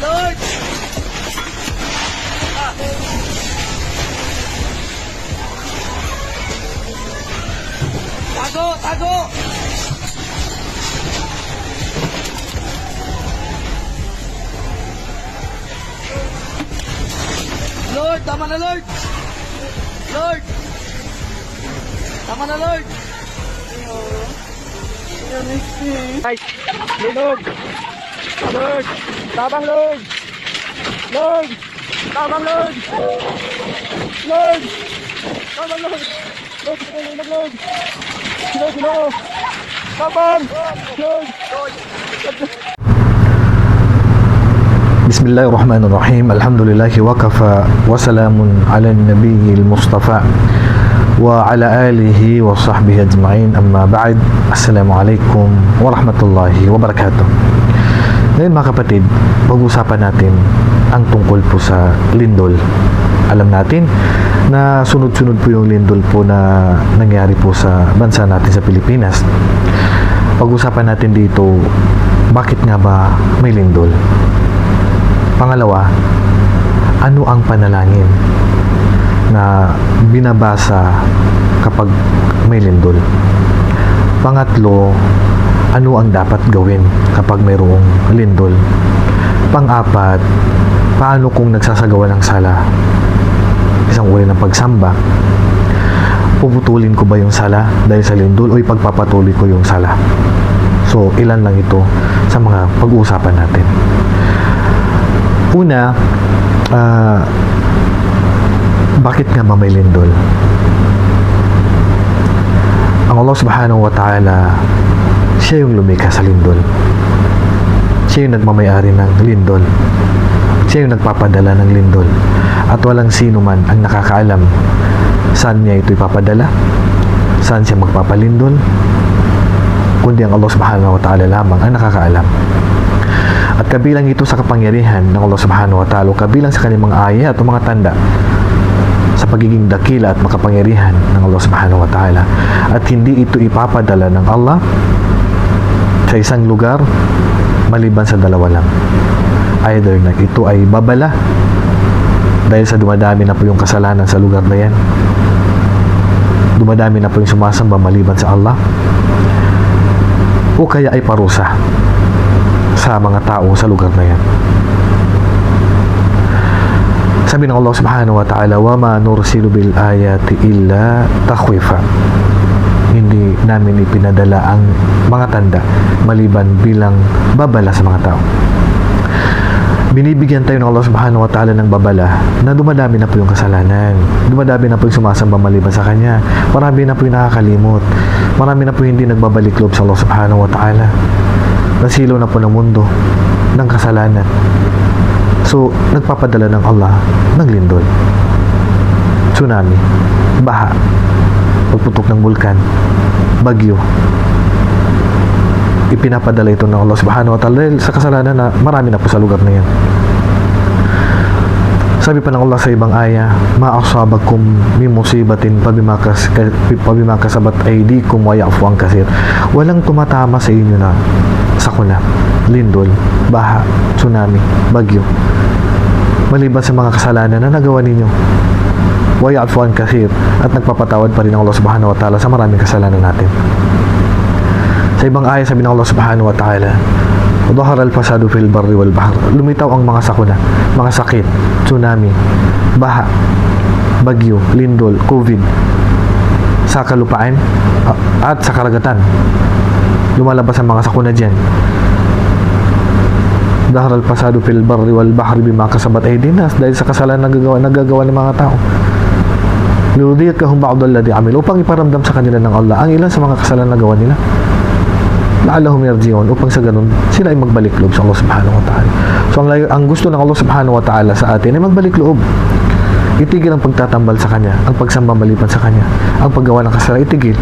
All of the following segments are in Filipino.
Lord! Ah. Tago! Tago! Lord! Tama na, Lord! Lord! Tama na, Lord! Guys, linog! بسم الله الرحمن الرحيم. الحمد لله وكفى وسلام على النبي المصطفى وعلى آله وصحبه أجمعين. أما بعد السلام عليكم ورحمة الله وبركاته. Ngayon mga kapatid, pag-usapan natin ang tungkol po sa lindol. Alam natin na sunod-sunod po yung lindol po na nangyari po sa bansa natin sa Pilipinas. Pag-usapan natin dito, bakit nga ba may lindol? Pangalawa, ano ang panalangin na binabasa kapag may lindol? Pangatlo, ano ang dapat gawin kapag mayroong lindol? Pang-apat, paano kung nagsasagawa ng sala? Isang uri ng pagsamba. Puputulin ko ba yung sala dahil sa lindol o ipagpapatuloy ko yung sala? So, ilan lang ito sa mga pag-uusapan natin. Una, ah, bakit nga ba may lindol? Ang Allah subhanahu wa ta'ala, siya yung lumikha sa lindol. Siya yung nagmamayari ng lindol. Siya yung nagpapadala ng lindol. At walang sino man ang nakakaalam saan niya ito ipapadala, saan siya magpapalindol, kundi ang Allah subhanahu wa ta'ala lamang ang nakakaalam. At kabilang ito sa kapangyarihan ng Allah subhanahu wa ta'ala, kabilang sa kanyang mga ayat o mga tanda sa pagiging dakila at makapangyarihan ng Allah subhanahu wa ta'ala. At hindi ito ipapadala ng Allah sa isang lugar maliban sa dalawa lang. Either na ito ay babala dahil sa dumadami na po yung kasalanan sa lugar na yan. Dumadami na po yung sumasamba maliban sa Allah. O kaya ay parusa sa mga tao sa lugar na yan. Sabi ng Allah subhanahu wa ta'ala, وَمَا نُرْسِلُ بِالْآيَاتِ إِلَّا تَخْوِفًا hindi namin ipinadala ang mga tanda maliban bilang babala sa mga tao. Binibigyan tayo ng Allah subhanahu wa ta'ala ng babala na dumadami na po yung kasalanan. Dumadami na po yung sumasamba maliban sa Kanya. Marami na po yung nakakalimot. Marami na po hindi nagbabalik loob sa Allah subhanahu wa ta'ala. Nasilo na po ng mundo ng kasalanan. So, nagpapadala ng Allah ng lindol. Tsunami, baha, pagputok ng bulkan, bagyo. Ipinapadala ito ng Allah subhanahu wa ta'ala sa kasalanan na marami na po sa lugar na yan. Sabi pa ng Allah sa ibang aya, ma'asabakum min musibatin pabimakas pabimakas sabat aydikum wa ya'fu an kasir. Walang tumatama sa inyo na sakuna, lindol, baha, tsunami, bagyo. Maliban sa mga kasalanan na nagawa ninyo wa ya'fuan kathir at nagpapatawad pa rin ang Allah subhanahu wa ta'ala sa maraming kasalanan natin. Sa ibang ayat sabi ng Allah subhanahu wa ta'ala, Dhahara al-fasadu fil barri wal bahr. Lumitaw ang mga sakuna, mga sakit, tsunami, baha, bagyo, lindol, COVID, sa kalupaan at sa karagatan. Lumalabas ang mga sakuna dyan. Dahar al-pasado fil barri wal bahri bima kasabat ay dinas dahil sa kasalanan na nagagawa, nagagawa ng mga tao. Liyudhiyakahum ba'd alladhi amil upang iparamdam sa kanila ng Allah ang ilan sa mga kasalanan na gawa nila la'allahum yarji'un upang sa ganun sila ay magbalik loob sa Allah subhanahu wa ta'ala. So ang, ang gusto ng Allah subhanahu wa ta'ala sa atin ay magbalik loob. Itigil ang pagtatambal sa Kanya, ang pagsamba maliban sa Kanya, ang paggawa ng kasalanan, itigil.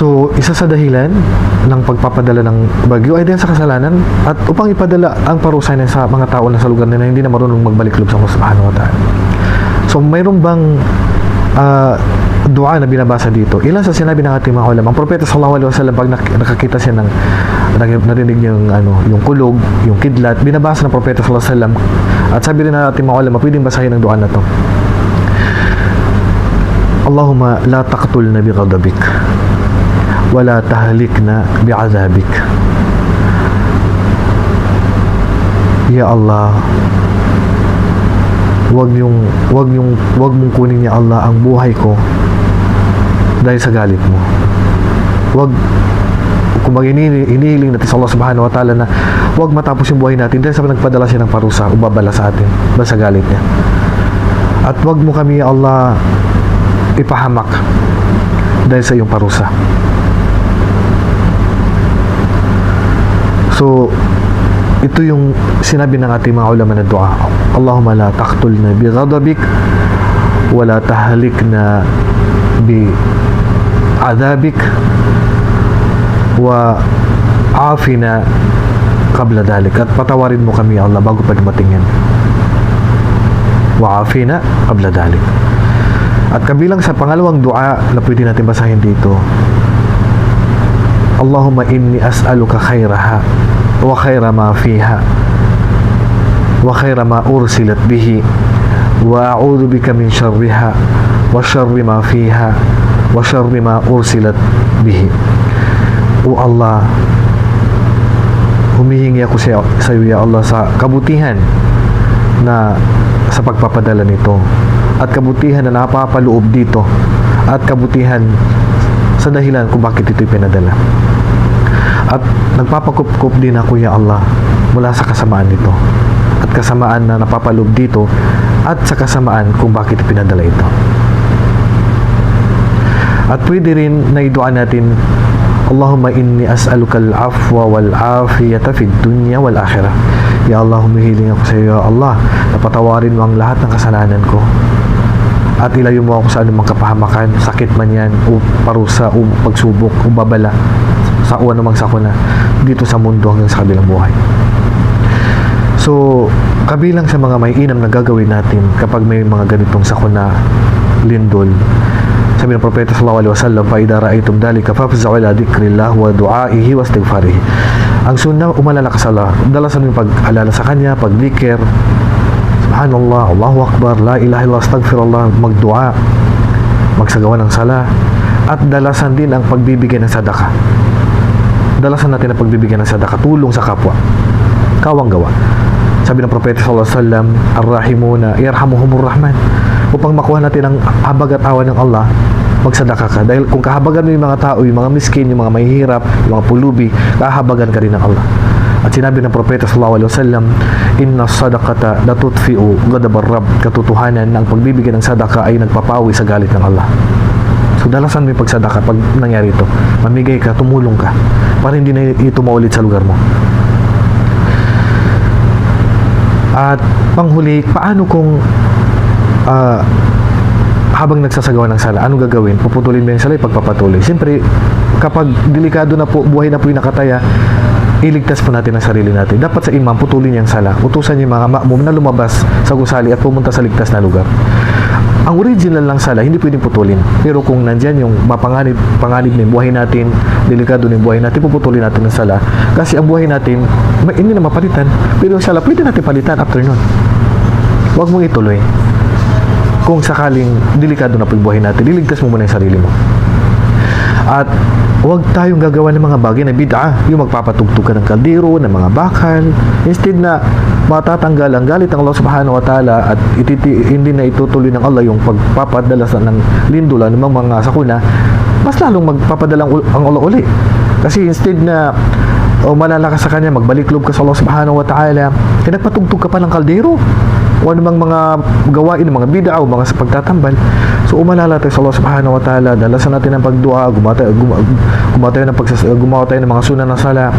So, isa sa dahilan ng pagpapadala ng bagyo ay dahil sa kasalanan at upang ipadala ang parusa niya sa mga tao na sa lugar nila hindi na marunong magbalik loob sa Allah subhanahu wa ta'ala. So, mayroon bang ah, dua na binabasa dito? Ilan sa sinabi ng ating mga ulama? Ang propeta sallallahu alaihi wasallam pag nak- nakakita siya ng narinig niya yung ano, yung kulog, yung kidlat, binabasa ng propeta sallallahu alaihi wasallam. At sabi rin ng ating mga ulama, pwedeng basahin ang dua na to. Allahumma la taqtulna bighadabik wa la tahlikna bi'adhabik Ya Allah wag yung wag yung wag mong kunin ya Allah ang buhay ko dahil sa galit mo. Wag kung ini inihiling natin sa Allah subhanahu wa ta'ala na wag matapos yung buhay natin dahil sa nagpadala siya ng parusa o babala sa atin dahil sa galit niya. At wag mo kami ya Allah ipahamak dahil sa iyong parusa so ito yung sinabi ng ating mga ulama na dua Allahumma la taqtulna bi ghadabik wa la tahlikna bi adabik wa afina qabla dalik at patawarin mo kami Allah bago pa dumating yan. Wa afina qabla dalik at kabilang sa pangalawang dua na pwede natin basahin dito Allahumma inni as'aluka khairaha wa khaira ma fiha wa khaira ma ursilat bihi wa a'udhu bika min sharriha wa sharri ma fiha wa sharri ma ursilat bihi. O Allah humihingi ako sa, sa iyo ya Allah sa kabutihan na sa pagpapadala nito at kabutihan na napapaloob dito at kabutihan sa dahilan kung bakit ito'y pinadala at nagpapakup-kup din ako ya Allah mula sa kasamaan nito at kasamaan na napapaloob dito at sa kasamaan kung bakit pinadala ito at pwede rin na idua natin Allahumma inni as'aluka al-afwa wal-afiyata fid dunya wal akhirah. Ya Allah, humihiling ako sa iyo, ya Allah, napatawarin mo ang lahat ng kasalanan ko. At ilayo mo ako sa anumang kapahamakan, sakit man yan, o parusa, o pagsubok, o babala, sa o anumang sakuna, dito sa mundo hanggang sa kabilang buhay. So, kabilang sa mga may inam na gagawin natin kapag may mga ganitong sakuna, lindol, sabi ng propeta sallallahu alaihi wasallam fa idza ra'aytum dhalika fafza'u ila dhikrillah wa du'aihi wa istighfarihi. Ang sunnah umalala ka sa Allah. Dalasan mo yung pag-alala sa kanya pag-dhikr subhanallah Allahu akbar la ilaha illallah astaghfirullah magdua magsagawa ng sala at dalasan din ang pagbibigay ng sadaka. Dalasan natin ang pagbibigay ng sadaka tulong sa kapwa. Kawang gawa sabi ng propeta sallallahu alaihi wasallam arrahimuna yarhamuhumur rahman. Upang makuha natin ang habag at awa ng Allah magsadaka ka. Dahil kung kahabagan mo yung mga tao yung mga miskin, yung mga mahihirap yung mga pulubi, kahabagan ka rin ng Allah at sinabi ng propeta sallallahu alaihi wasallam inna sadaqata latutfi'u ghadabar rabb katotohanan ng pagbibigay ng sadaka ay nagpapawi sa galit ng Allah So dalasan mo yung pagsadaka pag nangyari ito. Mamigay ka, tumulong ka para hindi na ito maulit sa lugar mo. At panghuli, paano kung ah, habang nagsasagawa ng sala, anong gagawin? Puputulin mo yung sala, pagpapatuloy. Siyempre, kapag delikado na po, buhay na po yung nakataya, iligtas po natin ang sarili natin. Dapat sa imam, putulin ang sala. Utusan yung mga ma'mum na lumabas sa gusali at pumunta sa ligtas na lugar. Ang original lang sala, hindi pwedeng putulin. Pero kung nandyan yung mapanganib, panganib yung buhay natin, delikado yung buhay natin, puputulin natin ang sala. Kasi ang buhay natin, may, hindi na mapalitan. Pero yung sala, pwede natin palitan after nun. Huwag mong ituloy. Kung sakaling delikado na po yung buhay natin, iligtas mo muna yung sarili mo. At huwag tayong gagawa ng mga bagay na bid'a, yung magpapatugtog ka ng kaldero, ng mga bakal. Instead na matatanggal ang galit ng Allah subhanahu wa ta'ala at ititi, hindi na itutuloy ng Allah yung pagpapadala sa ng lindulan ng mga sakuna, mas lalong magpapadala ang Allah uli. Kasi instead na o malala sa kanya, magbalik loob ka sa Allah subhanahu wa ta'ala, eh nagpatugtog ka pa ng kaldero o anumang mga gawain ng mga bid'a o mga sa pagtatambal. So umalala tayo sa Allah subhanahu wa ta'ala, dalasan natin ang pagdua, gumawa tayo, gumawa, gumawa tayo ng pagsas, gumawa tayo ng mga sunan ng sala,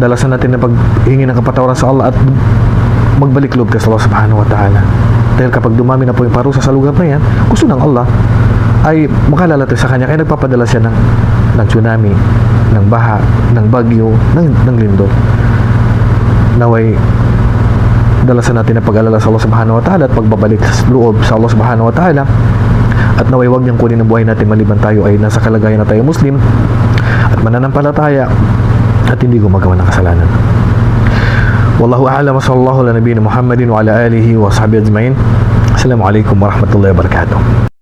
dalasan natin ang paghingi ng kapatawaran sa Allah at magbalik loob ka sa Allah subhanahu wa ta'ala. Dahil kapag dumami na po yung parusa sa lugar na yan, gusto ng Allah ay makalala tayo sa kanya kaya nagpapadala siya ng, ng tsunami, ng baha, ng bagyo, ng, ng lindol. Naway dalasan natin ang pag-alala sa Allah subhanahu wa ta'ala at pagbabalik sa loob sa Allah subhanahu wa ta'ala at naway wag niyang kunin ang buhay natin maliban tayo ay nasa kalagayan na tayo Muslim at mananampalataya at hindi gumagawa ng kasalanan. Wallahu a'lam wa sallallahu ala nabiyina Muhammadin wa ala alihi wa sahbihi ajma'in. Assalamualaikum warahmatullahi wabarakatuh.